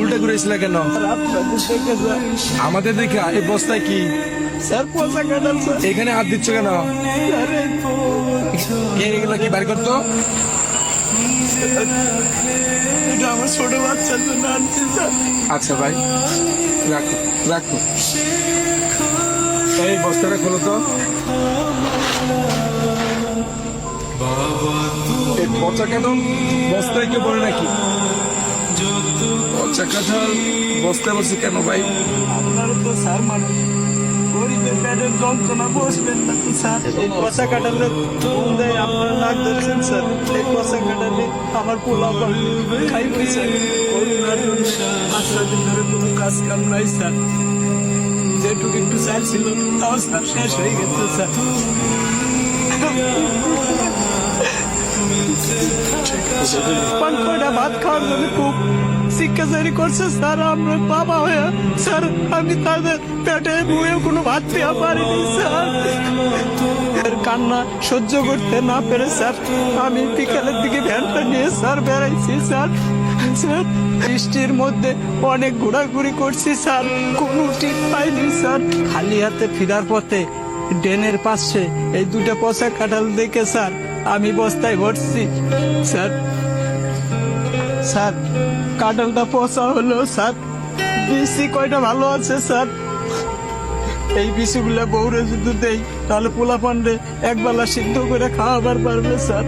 উল্টে ঘুরেছিল কেন? আমাদের দেখে এই বস্তায় কি? এখানে হাত দিচ্ছ কেন? এগুলো কি বের করতো? আমার ছোট বাচ্চার জন্য আনছি আচ্ছা ভাই। রাখো রাখো। এই বস্তাটা খোলো তো। এই পচা কাঁঠাল বস্তায় কেউ বলে নাকি? পচা কাঁঠাল বস্তায় বসে কেন ভাই? আপনারা তো স্যার মানে গরিবের পেটের যন্ত্রণা না তো স্যার? পচা কাটালে ফোন দেয় আপনারা স্যার। এই পচা কাটালে আমার পোলা খাই স্যার। করোনার জন্য পাঁচ কোনো কাজ কাম নাই স্যার। যেটুকু একটু চাল ছিল তাও স্যার শেষ হয়ে গেছে স্যার। পান কয়টা ভাত খাওয়ার জন্য খুব করছে স্যার আমরা বাবা হয়ে স্যার আমি তাদের পেটে কোনো ভাত দেওয়া পারিনি স্যার কান্না সহ্য করতে না পেরে স্যার আমি দিকে ভ্যানটা নিয়ে স্যার বেড়াইছি স্যার স্যার বৃষ্টির মধ্যে অনেক ঘোরাঘুরি করছি স্যার কোনো ঠিক পাইনি স্যার খালি হাতে ফিরার পথে ড্রেনের পাশে এই দুটো পচা কাঁঠাল দেখে স্যার আমি বস্তায় ভরছি স্যার স্যার, কাঁঠালটা পচা হলো, স্যার। বিসি কয়টা ভালো আছে, স্যার? এই বিসিগুলো বউরে যদি দেই, তাহলে পোলা পান্ডে একবেলা সিদ্ধ করে খাওয়াবার পারবে, স্যার।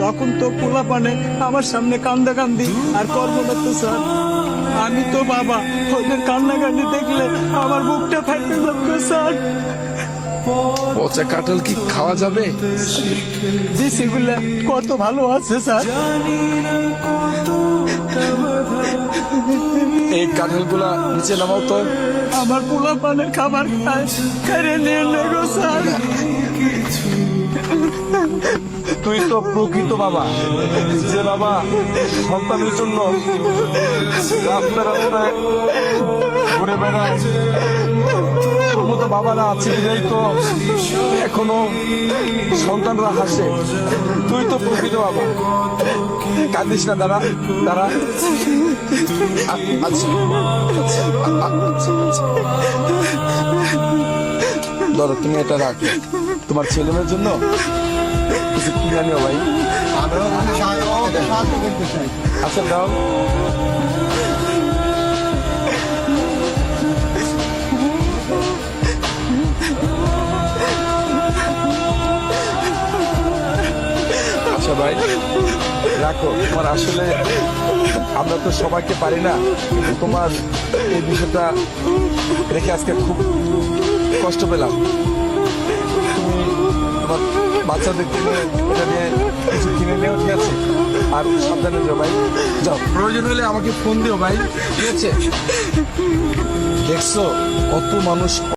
তখন তো পোলা পানে আমার সামনে কান্দা কান্দি আর করব তো স্যার। আমি তো বাবা, ওদের কান্নাকান্দি দেখলে আমার বুকটা ফাটতে যাবে স্যার। পচা কাঁঠাল কি খাওয়া যাবে? বিসিগুলো কত ভালো আছে স্যার। এই কাঁঠালগুলা নিচে নামাও তো। আমার পোলা পানের খাবার খায়। কেড়ে নিয়ে নেগো স্যার। তুই তো প্রকৃত বাবা। যে বাবা সন্তানের জন্য রাস্তা রাস্তায় ঘুরে বেড়ায়। বাবারা আছে বিধাই তো এখনও সন্তানরা হাসে। তুই তো প্রকৃত বাবা। কাঁদিস না, দাঁড়া আ- আচ্ছা আচ্ছা। ধরো, তুমি এটা রাখো। তোমার ছেলে মেয়ের জন্য কিছু ভাই। আচ্ছা দাও। ভাই রাখো তোমার আসলে আমরা তো সবাইকে পারি না তোমার এই বিষয়টা রেখে আজকে খুব কষ্ট পেলাম। তুমি তোমার বাচ্চাদেরকে নিয়ে এটা নিয়ে কিছু কিনে নিও ঠিক আছে। আর সাবধানে যাও ভাই যাও। প্রয়োজন হলে আমাকে ফোন দিও ভাই ঠিক আছে? দেখছ কত মানুষ